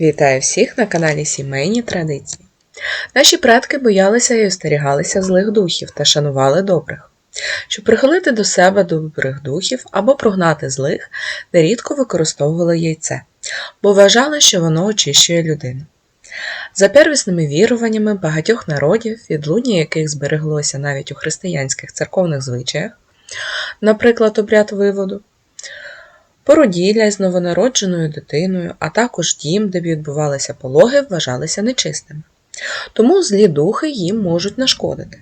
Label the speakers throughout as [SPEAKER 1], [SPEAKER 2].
[SPEAKER 1] Вітаю всіх на каналі Сімейні Традиції. Наші предки боялися і остерігалися злих духів та шанували добрих. Щоб прихилити до себе добрих духів або прогнати злих, нерідко використовували яйце, бо вважали, що воно очищує людину. За первісними віруваннями багатьох народів, відлуння яких збереглося навіть у християнських церковних звичаях, наприклад, обряд виводу, породілля з новонародженою дитиною, а також дім, де відбувалися пологи, вважалися нечистими. Тому злі духи їм можуть нашкодити.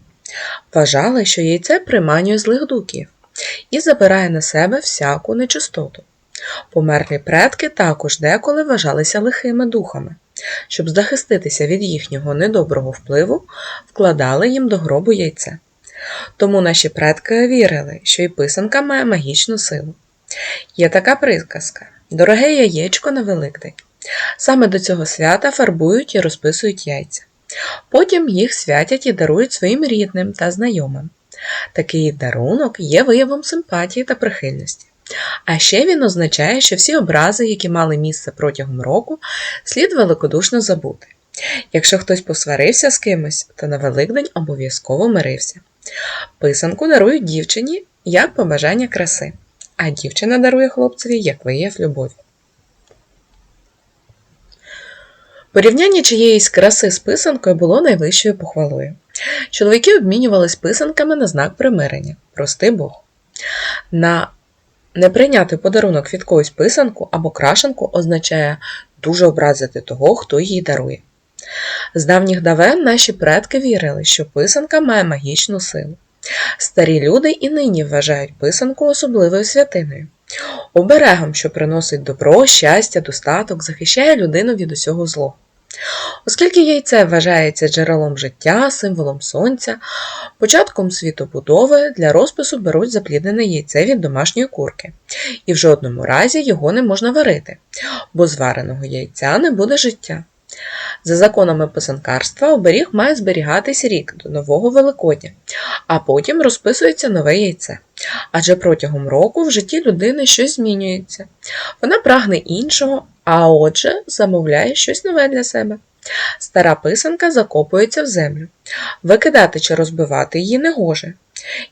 [SPEAKER 1] Вважали, що яйце приманює злих духів і забирає на себе всяку нечистоту. Померлі предки також деколи вважалися лихими духами. Щоб захиститися від їхнього недоброго впливу, вкладали їм до гробу яйце. Тому наші предки вірили, що і писанка має магічну силу. Є така приказка дороге яєчко на Великдень. Саме до цього свята фарбують і розписують яйця. Потім їх святять і дарують своїм рідним та знайомим. Такий дарунок є виявом симпатії та прихильності. А ще він означає, що всі образи, які мали місце протягом року, слід великодушно забути. Якщо хтось посварився з кимось, то на Великдень обов'язково мирився. Писанку дарують дівчині як побажання краси, а дівчина дарує хлопцеві як вияв любові. Порівняння чиєїсь краси з писанкою було найвищою похвалою. Чоловіки обмінювались писанками на знак примирення, прости Бог. На не прийняти подарунок від когось писанку або крашенку означає дуже образити того, хто її дарує. З давніх давен наші предки вірили, що писанка має магічну силу. Старі люди і нині вважають писанку особливою святиною. Оберегом, що приносить добро, щастя, достаток, захищає людину від усього злого. Оскільки яйце вважається джерелом життя, символом сонця, початком світобудови для розпису беруть запліднене яйце від домашньої курки, і в жодному разі його не можна варити, бо з вареного яйця не буде життя. За законами писанкарства оберіг має зберігатись рік до нового Великодня, а потім розписується нове яйце. Адже протягом року в житті людини щось змінюється. Вона прагне іншого, а отже, замовляє щось нове для себе. Стара писанка закопується в землю. Викидати чи розбивати її не гоже.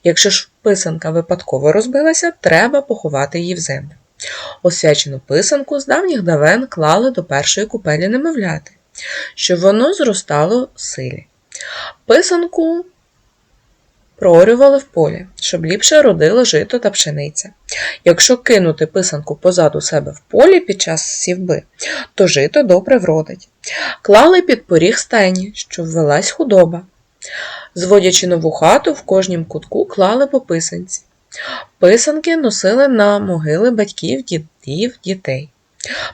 [SPEAKER 1] Якщо ж писанка випадково розбилася, треба поховати її в землю. Освячену писанку з давніх давен клали до першої купелі немовляти, щоб воно зростало в силі. Писанку проорювали в полі, щоб ліпше родило жито та пшениця. Якщо кинути писанку позаду себе в полі під час сівби, то жито добре вродить. Клали під поріг стайні, щоб велась худоба. Зводячи нову хату, в кожнім кутку клали по писанці. Писанки носили на могили батьків, дідів, дітей.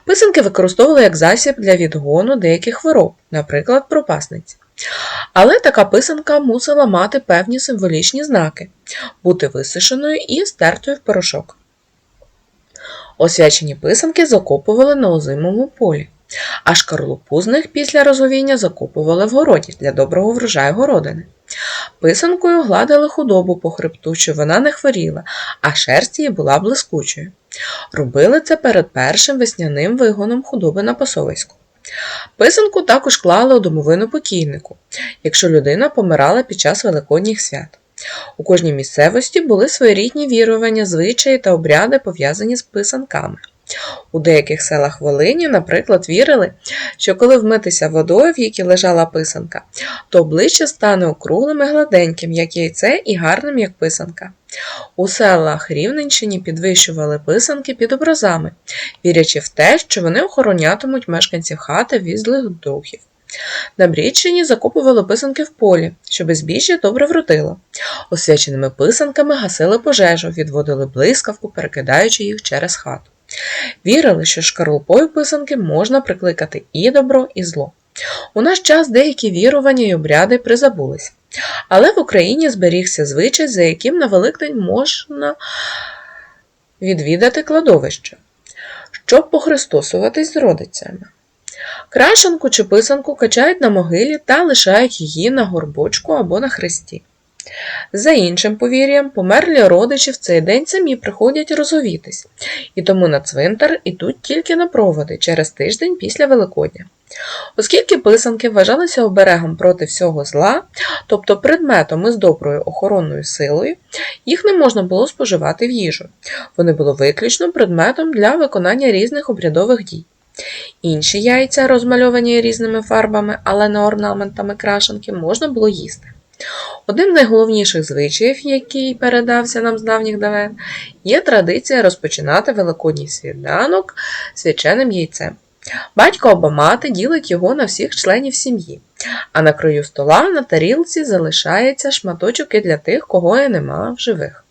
[SPEAKER 1] Писанки використовували як засіб для відгону деяких хвороб, наприклад, пропасниці. Але така писанка мусила мати певні символічні знаки, бути висушеною і стертою в порошок. Освячені писанки закопували на озимому полі, а шкарлупу з них після розовіння закопували в городі для доброго врожаю городини. Писанкою гладили худобу по хребту, щоб вона не хворіла, а шерсть її була блискучою. Робили це перед першим весняним вигоном худоби на пасовиську. Писанку також клали у домовину покійнику, якщо людина помирала під час великодніх свят. У кожній місцевості були своєрідні вірування, звичаї та обряди, пов'язані з писанками. У деяких селах Волині, наприклад, вірили, що коли вмитися водою, в якій лежала писанка, то обличчя стане округлим і гладеньким, як яйце, і гарним, як писанка. У селах Рівненщині підвищували писанки під образами, вірячи в те, що вони охоронятимуть мешканців хати від злих духів. На Брідщині закопували писанки в полі, щоб збіжжя добре вродило. Освяченими писанками гасили пожежу, відводили блискавку, перекидаючи їх через хату. Вірили, що шкарлупою писанки можна прикликати і добро, і зло. У наш час деякі вірування й обряди призабулись, але в Україні зберігся звичай, за яким на Великдень можна відвідати кладовище, щоб похристосуватись з родицями. Крашенку чи писанку качають на могилі та лишають її на горбочку або на хресті. За іншим повір'ям, померлі родичі в цей день самі приходять розговітись, і тому на цвинтар ідуть тільки на проводи через тиждень після Великодня. Оскільки писанки вважалися оберегом проти всього зла, тобто предметом із доброю охоронною силою, їх не можна було споживати в їжу. Вони були виключно предметом для виконання різних обрядових дій. Інші яйця, розмальовані різними фарбами, але не орнаментами крашенки, можна було їсти. Одним з найголовніших звичаїв, який передався нам з давніх давен, є традиція розпочинати великодній світанок свяченим яйцем. Батько або мати ділить його на всіх членів сім'ї, а на краю стола на тарілці залишається шматочок і для тих, кого і нема в живих.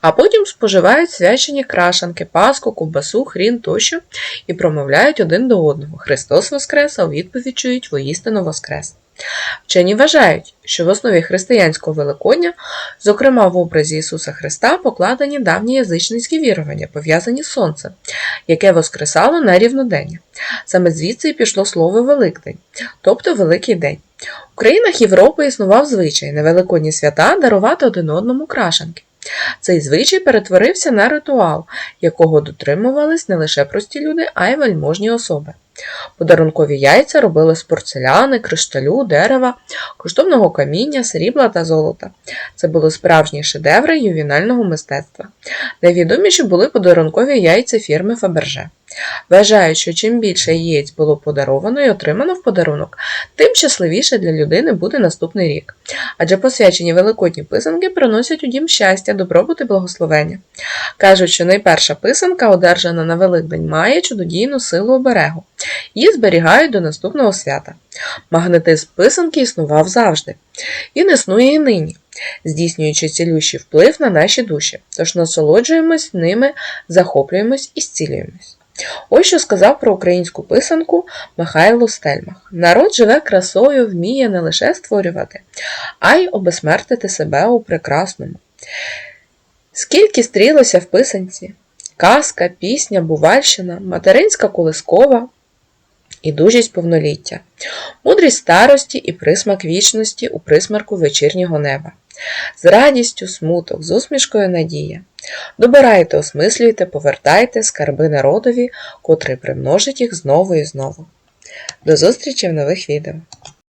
[SPEAKER 1] А потім споживають свячені крашанки, паску, ковбасу, хрін тощо і промовляють один до одного Христос Воскрес, а у відповідь чують воістину Воскрес. Вчені вважають, що в основі християнського Великодня, зокрема в образі Ісуса Христа, покладені давні язичницькі вірування, пов'язані з сонцем, яке воскресало на рівнодення. Саме звідси і пішло слово Великдень, тобто Великий день. У країнах Європи існував звичай на великодні свята дарувати один одному крашенки. Цей звичай перетворився на ритуал, якого дотримувались не лише прості люди, а й вельможні особи. Подарункові яйця робили з порцеляни, кришталю, дерева, коштовного каміння, срібла та золота. Це були справжні шедеври ювінального мистецтва. Найвідоміші були подарункові яйця фірми Фаберже. Вважають, що чим більше яєць було подаровано і отримано в подарунок, тим щасливіше для людини буде наступний рік. Адже посвячені великодні писанки приносять у дім щастя, добробут і благословення. Кажуть, що найперша писанка, одержана на Великдень, має чудодійну силу оберегу. Її зберігають до наступного свята. Магнетизм писанки існував завжди. Він існує і нині, здійснюючи цілющий вплив на наші душі, тож насолоджуємось ними, захоплюємось і зцілюємось. Ось що сказав про українську писанку Михайло Стельмах. Народ живе красою, вміє не лише створювати, а й обесмертити себе у прекрасному. Скільки стрілося в писанці? Казка, пісня, бувальщина, материнська колискова і дужість повноліття, мудрість старості і присмак вічності у присмарку вечірнього неба, з радістю, смуток, з усмішкою надія. Добирайте, осмислюйте, повертайте скарби народові, котрий примножить їх знову і знову. До зустрічі в нових відео!